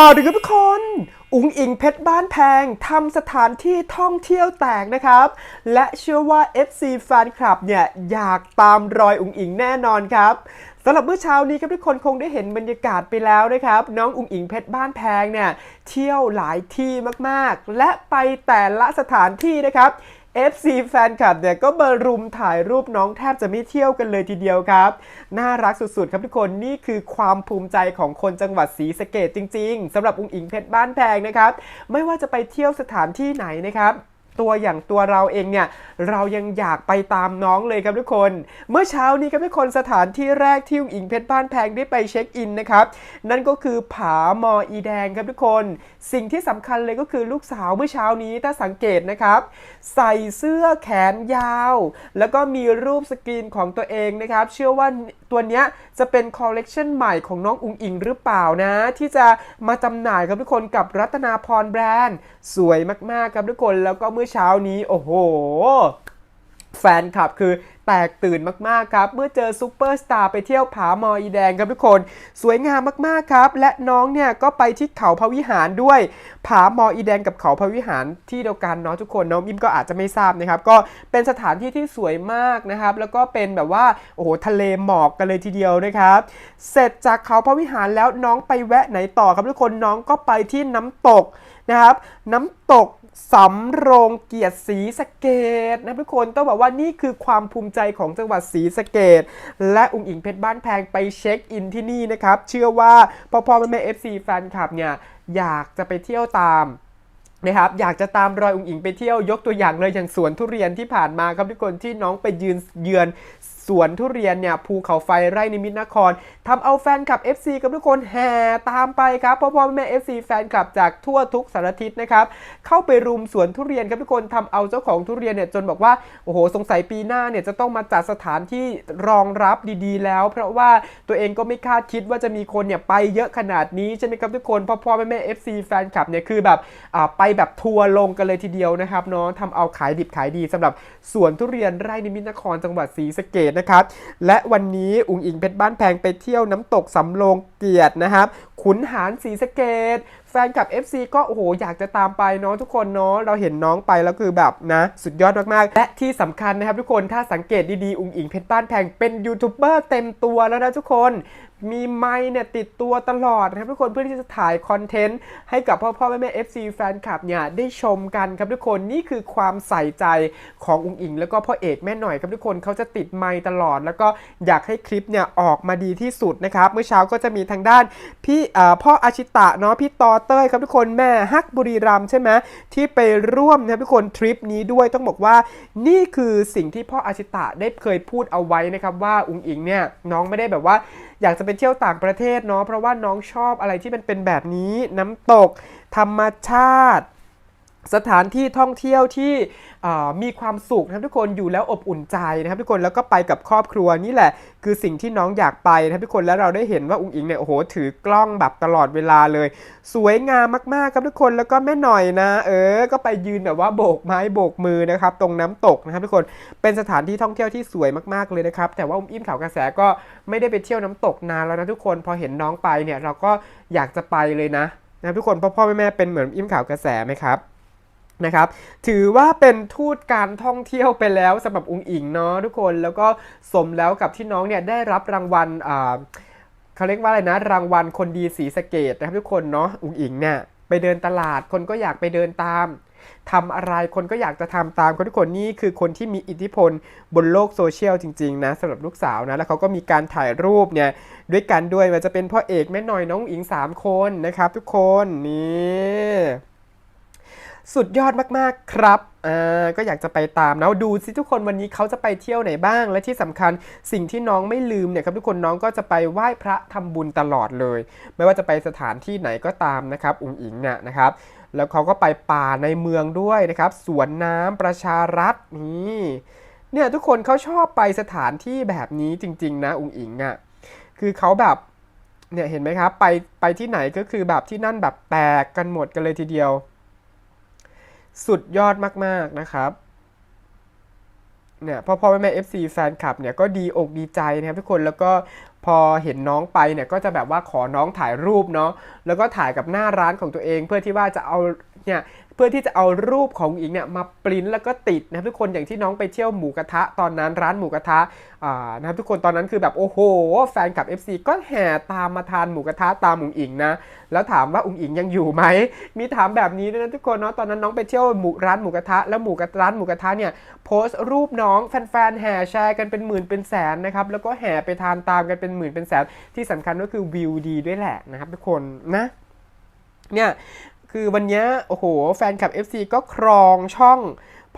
ข่าวดีครับทุกคน อุ๋งอิงเพชรบ้านแพงทำสถานที่ท่องเที่ยวแตกนะครับ และเชื่อว่า FC แฟนคลับเนี่ย อยากตามรอยอุ๋งอิงแน่นอนครับสำหรับเมื่อเช้านี้ครับทุกคนคงได้เห็นบรรยากาศไปแล้วนะครับ น้องอุ๋งอิงเพชรบ้านแพงเนี่ย เที่ยวหลายที่มากๆ และไปแต่ละสถานที่นะครับ FC แฟนคลับเนี่ยก็มารุมถ่ายรูปน้องแทบจะไม่เที่ยวกันเลยทีเดียวครับ น่ารักสุดๆ ครับทุกคนนี่คือความภูมิใจของคนจังหวัดศรีสะเกดจริง ๆสำหรับอุ้งอิงเพชรบ้านแพงนะครับ ไม่ว่าจะไปเที่ยวสถานที่ไหนนะครับ ตัวอย่างตัวเราเองเนี่ยเรายังอยากไปตามน้องเลยครับทุกคน เมื่อเช้านี้ครับทุกคนสถานที่แรกที่อุ้งอิงเพชรบ้านแพงได้ไปเช็คอินนะครับนั่นก็คือผามออีแดงครับทุกคน สิ่งที่สำคัญเลยก็คือลูกสาวเมื่อเช้านี้ถ้าสังเกตนะครับใส่เสื้อแขนยาว แล้วก็มีรูปสกรีนของตัวเองนะครับ เชื่อว่า ตัวนี้จะเป็นคอลเลกชันใหม่ของน้องอุงอิงหรือเปล่านะ ที่จะมาจำหน่ายครับทุกคนกับรัตนาพรแบรนด์ สวยมากๆครับทุกคนแล้วก็เมื่อเช้านี้ โอ้โห แฟนคลับคือแตกตื่นมาก ๆ ครับ เมื่อเจอซูเปอร์สตาร์ไปเที่ยวผามออีแดงครับทุกคน สวยงามมาก ๆ ครับ และน้องเนี่ยก็ไปที่เขาพระวิหารด้วย ผามออีแดงกับเขาพระวิหารที่เดียวกันเนาะทุกคนน้องอิมก็อาจจะไม่ทราบนะครับ ก็เป็นสถานที่ที่สวยมากนะครับ แล้วก็เป็นแบบว่าโอ้โหทะเลหมอกกันเลยทีเดียวนะครับ เสร็จจากเขาพระวิหารแล้วน้องไปแวะไหนต่อครับทุกคนน้องก็ไปที่น้ำตกนะครับ น้ำตก สำโรงเกียรติศรีสะเกดนะทุกคนต้องบอกว่านี่คือความภูมิใจของจังหวัดศรีสะเกดและอุ๋งอิงเพชรบ้านแพงไปเช็คอินที่นี่นะครับ เชื่อว่าพ่อพ่อแม่แม่เอฟซีแฟนคลับเนี่ยอยากจะไปเที่ยวตามนะครับอยากจะตามรอยอุ๋งอิงไปเที่ยวยกตัวอย่างเลยอย่างสวนทุเรียนที่ผ่านมาครับทุกคนที่น้องไปยืนเยือน สวนทุเรียนเนี่ยภูเขาไฟไร่นิมิตนครทำเอาแฟนคลับ FC กับทุกคนแห่ตามไปครับพ่อพ่อแม่ FC แฟนคลับจากทั่วทุกสารทิศนะครับเข้าไปรุมสวนทุเรียนครับทุกคนทำเอาเจ้าของทุเรียนเนี่ยจนบอกว่าโอ้โหสงสัยปีหน้าเนี่ยจะต้องมาจัดสถานที่รองรับดีๆ แล้ว เพราะว่าตัวเองก็ไม่คาดคิดว่าจะมีคนเนี่ยไปเยอะขนาดนี้ใช่ไหมครับทุกคนพ่อพ่อแม่แม่ FC แฟนคลับเนี่ยคือแบบไปแบบทัวร์ลงกันเลยทีเดียวนะครับเนาะทำเอาขายดิบขายดีสำหรับสวนทุเรียนไร่นิมิตนครจังหวัดศรีสะเกดนะครับ และวันนี้อุ๋งอิงเพชรบ้านแพงไปเที่ยวน้ำตกสำโรงเกียรตินะครับ ขุนหารศรีสะเกดแฟนคลับ FC ก็โอ้โหอยากจะตามไปเนาะทุกคนเนาะเราเห็นน้องไปแล้วคือแบบนะ สุดยอดมากๆ และที่สำคัญนะครับทุกคนถ้าสังเกตดีๆอุ๋งอิงเพชรบ้านแพงเป็นยูทูบเบอร์เต็มตัวแล้วนะทุกคน มีไมค์เนี่ยติดตัวตลอดนะครับทุกคนเพื่อที่จะถ่ายคอนเทนต์ให้กับพ่อพ่อแม่แม่ FC แฟนคลับเนี่ยได้ชมกันครับทุกคนนี่คือความใส่ใจของอุ๋งอิง แล้วก็พ่อเอกแม่หน่อยครับทุกคนเขาจะติดไมค์ตลอด แล้วก็อยากให้คลิปเนี่ยออกมาดีที่สุดนะครับเมื่อเช้าก็จะมีทางด้านพี่เอ่อพ่ออาชิตะเนาะพี่ตอเต้ยครับทุกคนแม่ฮักบุรีรัมใช่ไหมที่ไปร่วมนะครับทุกคนทริปนี้ด้วยต้องบอกว่า นี่คือสิ่งที่พ่ออาชิตะได้เคยพูดเอาไว้นะครับว่าอุ๋งอิงเนี่ยน้องไม่ได้แบบว่า อยากจะไปเที่ยวต่างประเทศเนาะเพราะว่าน้องชอบอะไรที่มันเป็นแบบนี้น้ำตก ธรรมชาติ สถานที่ท่องเที่ยวที่มีความสุขนะครับทุกคนอยู่แล้วอบอุ่นใจนะครับทุกคนแล้วก็ไปกับครอบครัวนี่แหละ คือสิ่งที่น้องอยากไปนะครับทุกคนแล้วเราได้เห็นว่าอุ้งอิงเนี่ยโอ้โหถือกล้องแบบตลอดเวลาเลย สวยงามมากๆครับทุกคนแล้วก็แม่หน่อยนะ เออ ก็ไปยืนแบบว่าโบกไม้โบกมือนะครับตรงน้ำตกนะครับทุกคนเป็นสถานที่ท่องเที่ยวที่สวยมากๆเลยนะครับแต่ว่าอุ้มอิ่มข่าวกระแสก็ไม่ได้ไปเที่ยวน้ำตกนานแล้วนะทุกคนพอเห็นน้องไปเนี่ยเราก็อยากจะไปเลยนะนะทุกคนพ่อพ่อแม่แม่เป็นเหมือนอิ่มข่าวกระแสไหมครับ นะครับถือว่าเป็นทูตการท่องเที่ยวไปแล้วสำหรับอุงอิงเนาะทุกคนแล้วก็สมแล้วกับที่น้องเนี่ยได้รับรางวัลเขาเรียกว่าอะไรนะ รางวัลคนดีสีสเกตนะครับทุกคนเนาะอุงอิงเนี่ยไปเดินตลาดคนก็อยากไปเดินตามทำอะไรคนก็อยากจะทำตามคนทุกคนนี่คือคนที่มีอิทธิพลบนโลกโซเชียลจริงๆนะสำหรับลูกสาวนะแล้วเขาก็มีการถ่ายรูปเนี่ยด้วยกันด้วยมันจะเป็นพ่อเอกแม่หน่อยน้องอุ๋งอิงสามคนนะครับทุกคนนี่ สุดยอดมากๆครับอ่าก็อยากจะไปตามนะดูสิทุกคนวันนี้เขาจะไปเที่ยวไหนบ้าง และที่สำคัญสิ่งที่น้องไม่ลืมเนี่ยครับทุกคนน้องก็จะไปไหว้พระทำบุญตลอดเลย ไม่ว่าจะไปสถานที่ไหนก็ตามนะครับอุ๋งอิงเนี่ยนะครับ แล้วเขาก็ไปป่าในเมืองด้วยนะครับ สวนน้ำประชารัฐนี่เนี่ยทุกคนเขาชอบไปสถานที่แบบนี้จริง ๆ นะอุ๋งอิงอะคือเขาแบบเนี่ยเห็นไหมครับไปไปที่ไหนก็คือแบบที่นั่นแบบแตกกันหมดกันเลยทีเดียว สุดยอดมาก ๆ นะครับเนี่ยพ่อพ่อแม่แม่ FC แฟนคลับเนี่ยก็ดีอกดีใจนะครับทุกคนแล้วก็พอเห็นน้องไปเนี่ยก็จะแบบว่าขอน้องถ่ายรูปเนาะแล้วก็ถ่ายกับหน้าร้านของตัวเอง เพื่อที่ว่าจะเอา เนี่ยเพื่อที่จะเอารูปของอุ๋งอิงเนี่ยมาปริ้นแล้วก็ติดนะครับทุกคนอย่างที่น้องไปเที่ยวหมูกระทะตอนนั้นร้านหมูกระทะอ่านะครับทุกคนตอนนั้นคือแบบโอ้โห แฟนคลับ FC ก็แห่ตามมาทานหมูกระทะตามอุ๋งอิงนะแล้วถามว่าอุ๋งอิงยังอยู่ไหมมีถามแบบนี้ด้วยนะทุกคนเนาะตอนนั้นน้องไปเที่ยวหมูร้านหมูกระทะแล้วหมูกระร้านหมูกระทะเนี่ยโพสต์รูปน้องแฟนๆแห่แชร์กันเป็นหมื่นเป็นแสนนะครับแล้วก็แห่ไปทานตามกันเป็นหมื่นเป็นแสนที่สำคัญก็คือวิวดีด้วยแหละนะครับทุกคนนะเนี่ย คือวันนี้โอ้โห แฟนคลับ FC ก็ครองช่อง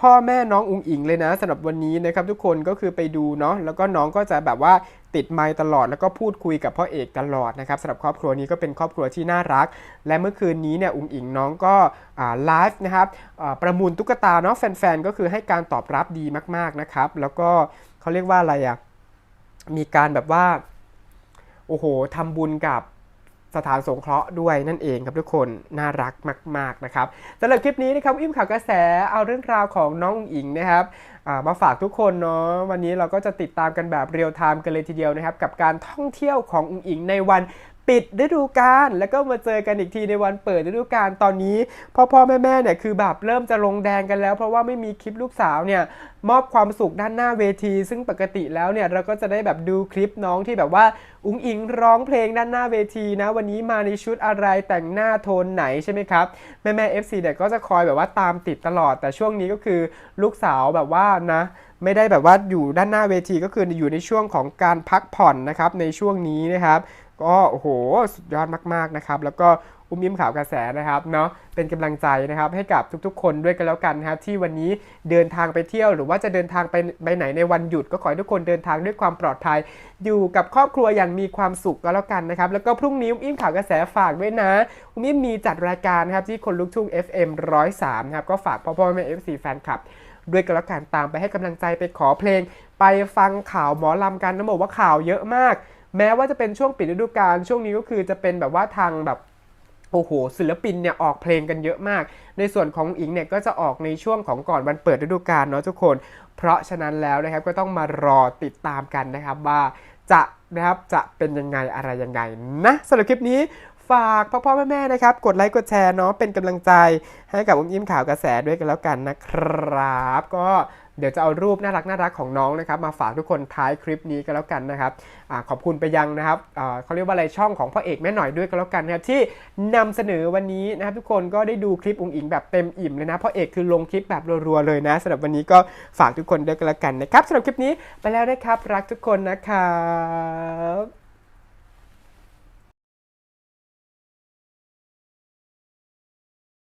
พ่อแม่น้องอุงอิงเลยนะสำหรับวันนี้นะครับทุกคนก็คือไปดูเนาะแล้วก็น้องก็จะแบบว่าติดไมค์ตลอดแล้วก็พูดคุยกับพ่อเอกตลอดนะครับสำหรับครอบครัวนี้ก็เป็นครอบครัวที่น่ารัก และเมื่อคืนนี้เนี่ยอุงอิงน้องก็ไลฟ์นะครับประมูลตุ๊กตาเนาะแฟนๆก็คือให้การตอบรับดีมากๆนะครับ แล้วก็เขาเรียกว่าอะไรอะมีการแบบว่าโอ้โหทำบุญกับ สถานสงเคราะห์ด้วยนั่นเองครับทุกคนน่ารักมาก ๆนะครับสำหรับคลิปนี้นะครับอิ่มข่าวกระแสเอาเรื่องราวของน้องอิงนะครับมาฝากทุกคนเนาะวันนี้เราก็จะติดตามกันแบบเรียลไทม์กันเลยทีเดียวนะครับ กับการท่องเที่ยวของอุ๋งอิงในวัน ปิดฤดูกาลแล้วก็มาเจอกันอีกทีในวันเปิดฤดูกาลตอนนี้ พ่อพ่อแม่แม่เนี่ยคือแบบเริ่มจะลงแดงกันแล้ว เพราะว่าไม่มีคลิปลูกสาวเนี่ยมอบความสุขด้านหน้าเวที ซึ่งปกติแล้วเนี่ยเราก็จะได้แบบดูคลิปน้องที่แบบว่าอุ้งอิงร้องเพลงด้านหน้าเวทีนะ วันนี้มาในชุดอะไรแต่งหน้าโทนไหนใช่ไหมครับ แม่แม่ FC เนี่ยก็จะคอยแบบว่าตามติดตลอด แต่ช่วงนี้ก็คือลูกสาวแบบว่านะไม่ได้แบบว่าอยู่ด้านหน้าเวทีก็คืออยู่ในช่วงของการพักผ่อนนะครับในช่วงนี้นะครับ ก็โอ้โหสุดยอดมากๆนะครับ แล้วก็อุ้มยิ้มข่าวกระแสนะครับเนาะเป็นกำลังใจนะครับให้กับทุกๆ คนด้วยกันแล้วกันนะครับที่วันนี้เดินทางไปเที่ยว หรือว่าจะเดินทางไปไปไหนในวันหยุด ก็ขอให้ทุกคนเดินทางด้วยความปลอดภัย อยู่กับครอบครัวอย่างมีความสุขก็แล้วกันนะครับแล้วก็พรุ่งนี้อุ้มอิ่มข่าวกระแสฝากด้วยนะอุ้มอิ่มมีจัดรายการนะครับที่คนลุกทุ่ง FM 103นะครับก็ฝากพ่อพ่อแม่ FC แฟนคลับด้วยกันแล้วกันตามไปให้กำลังใจไปขอเพลง ไปฟังข่าวหมอลำกันนะบอกว่าข่าวเยอะมาก แม้ว่าจะเป็นช่วงปิดฤดูกาลช่วงนี้ก็คือจะเป็นแบบว่าทางแบบโอ้โหศิลปินเนี่ยออกเพลงกันเยอะมาก ในส่วนของอิงเนี่ยก็จะออกในช่วงของก่อนวันเปิดฤดูกาลเนาะทุกคน เพราะฉะนั้นแล้วนะครับก็ต้องมารอติดตามกันนะครับว่าจะนะครับจะเป็นยังไงอะไรยังไงนะสำหรับคลิปนี้ฝากพ่อพ่อแม่แม่ๆนะครับ กดไลค์กดแชร์เนาะเป็นกำลังใจให้กับอุ้มยิ้มข่าวกระแสด้วยกันแล้วกันนะครับ ก็ เดี๋ยวจะเอารูปน่ารักน่ารักของน้องนะครับมาฝากทุกคนท้ายคลิปนี้กันแล้วกันนะครับอขอบคุณไปยังนะครับเขาเรียกว่าอะไรช่องของพ่อเอกแม่หน่อยด้วยกันแล้วกันนะครับที่นำเสนอวันนี้นะครับทุกคนก็ได้ดูคลิปองค์อิงแบบเต็มอิ่มเลยนะพ่อเอกคือลงคลิปแบบรัวๆเลยนะสำหรับวันนี้ก็ฝากทุกคนด้วยกันแล้วกันนะครับสำหรับคลิปนี้ไปแล้วนะครับรักทุกคนนะครับ